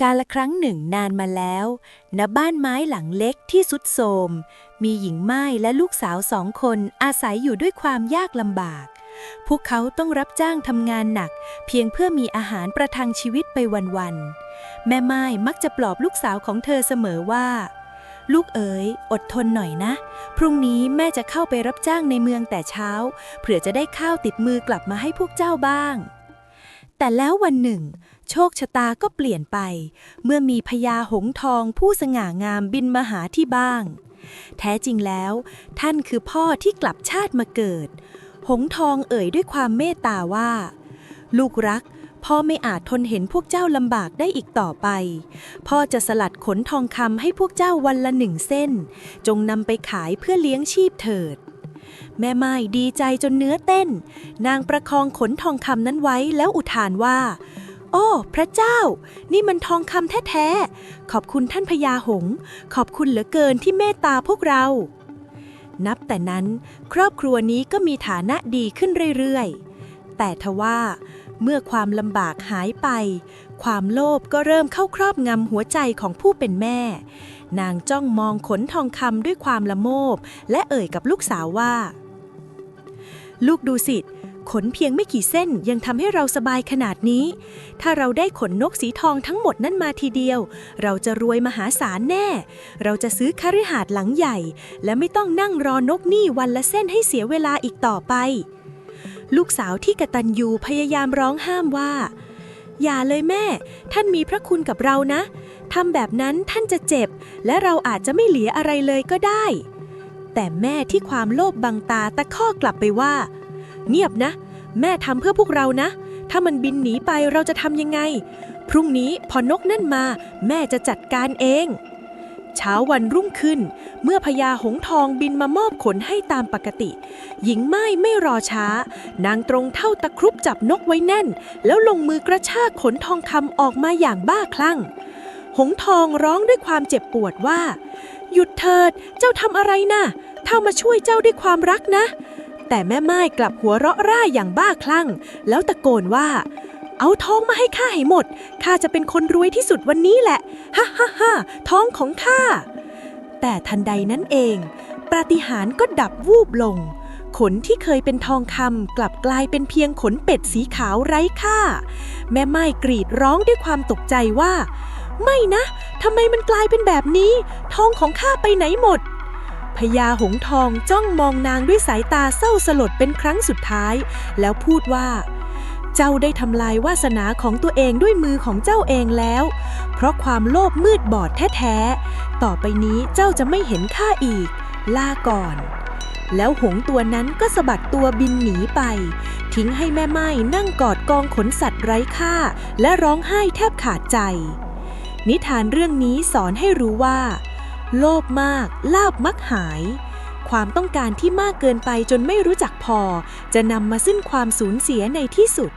กาละครั้งหนึ่งนานมาแล้วณบ้านไม้หลังเล็กที่สุดโทรมมีหญิงไม้และลูกสาวสองคนอาศัยอยู่ด้วยความยากลำบาก พวกเขาต้องรับจ้างทำงานหนัก เพียงเพื่อมีอาหารประทังชีวิตไปวันๆ แม่ไม้มักจะปลอบลูกสาวของเธอเสมอว่า ลูกเอ๋ยอดทนหน่อยนะ พรุ่งนี้แม่จะเข้าไปรับจ้างในเมืองแต่เช้า เผื่อจะได้ข้าวติดมือกลับมาให้พวกเจ้าบ้างแต่แล้ววันหนึ่ง โชคชะตาก็เปลี่ยนไป เมื่อมีพญาหงทองผู้สง่างามบินมาหาที่บ้าง แท้จริงแล้ว ท่านคือพ่อที่กลับชาติมาเกิด หงทองเอ่ยด้วยความเมตตาว่า ลูกรัก พ่อไม่อาจทนเห็นพวกเจ้าลำบากได้อีกต่อไป พ่อจะสลัดขนทองคำให้พวกเจ้าวันละหนึ่งเส้น จงนำไปขายเพื่อเลี้ยงชีพเถิดแม่ไม้ดีใจจนเนื้อเต้น นางประคองขนทองคำนั้นไว้แล้วอุทานว่า โอ้ พระเจ้า นี่มันทองคำแท้ๆ ขอบคุณท่านพญาหง ขอบคุณเหลือเกินที่เมตตาพวกเรา นับแต่นั้นครอบครัวนี้ก็มีฐานะดีขึ้นเรื่อยๆ แต่ทว่า เมื่อความลำบากหายไป ความโลภก็เริ่มเข้าครอบงำหัวใจของผู้เป็นแม่ นางจ้องมองขนทองคำด้วยความละโมบ และเอ่ยกับลูกสาวว่า ลูกดูสิ ขนเพียงไม่กี่เส้นยังทำให้เราสบายขนาดนี้ ถ้าเราได้ขนนกสีทองทั้งหมดนั่นมาทีเดียว เราจะรวยมหาศาลแน่ เราจะซื้อคฤหาสน์หลังใหญ่ และไม่ต้องนั่งรอนกนี่วันละเส้นให้เสียเวลาอีกต่อไป ลูกสาวที่กะตัญญูพยายามร้องห้ามว่า อย่าเลยแม่ ท่านมีพระคุณกับเรานะทำแบบนั้นท่านจะเจ็บ และเราอาจจะไม่เหลืออะไรเลยก็ได้ แต่แม่ที่ความโลภบังตาตะข้อกลับไปว่า เงียบนะ แม่ทำเพื่อพวกเรานะ ถ้ามันบินหนีไปเราจะทำยังไง พรุ่งนี้พอนกนั่นมา แม่จะจัดการเอง เช้าวันรุ่งขึ้น เมื่อพญาหงทองบินมามอบขนให้ตามปกติ หญิงไม้ไม่รอช้า นางตรงเท่าตะครุบจับนกไว้แน่น แล้วลงมือกระชากขนทองคำออกมาอย่างบ้าคลั่ง หงทองร้องด้วยความเจ็บปวดว่า หยุดเถิดเจ้าทำอะไรนะ่ะเท่ามาช่วยเจ้าด้วยความรักนะ แต่แม่ไม้กลับหัวเราะร่าอย่างบ้าคลั่ง แล้วตะโกนว่า เอาทองมาให้ข้าให้หมดข้าจะเป็นคนรวยที่สุดวันนี้แหละฮ่าฮ่าฮ่าทองของข้าแต่ทันใดนั้นเอง ปาฏิหาริย์ก็ดับวูบลง ขนที่เคยเป็นทองคำกลับกลายเป็นเพียงขนเป็ดสีขาวไร้ค่า แม่ไม้กรีดร้องด้วยความตกใจว่า ไม่นะทำไมมันกลายเป็นแบบนี้ ทองของข้าไปไหนหมด พญาหงทองจ้องมองนางด้วยสายตาเศร้าสลดเป็นครั้งสุดท้าย แล้วพูดว่า เจ้าได้ทำลายวาสนาของตัวเองด้วยมือของเจ้าเองแล้ว เพราะความโลภมืดบอดแท้ๆ ต่อไปนี้เจ้าจะไม่เห็นข้าอีก ลาก่อน แล้วหงตัวนั้นก็สะบัดตัวบินหนีไป ทิ้งให้แม่ไม้นั่งกอดกองขนสัตว์ไร้ค่า และร้องไห้แทบขาดใจ นิทานเรื่องนี้สอนให้รู้ว่า โลภมาก ลาบมักหาย ความต้องการที่มากเกินไปจนไม่รู้จักพอ จะนำมาซึ่งความสูญเสียในที่สุด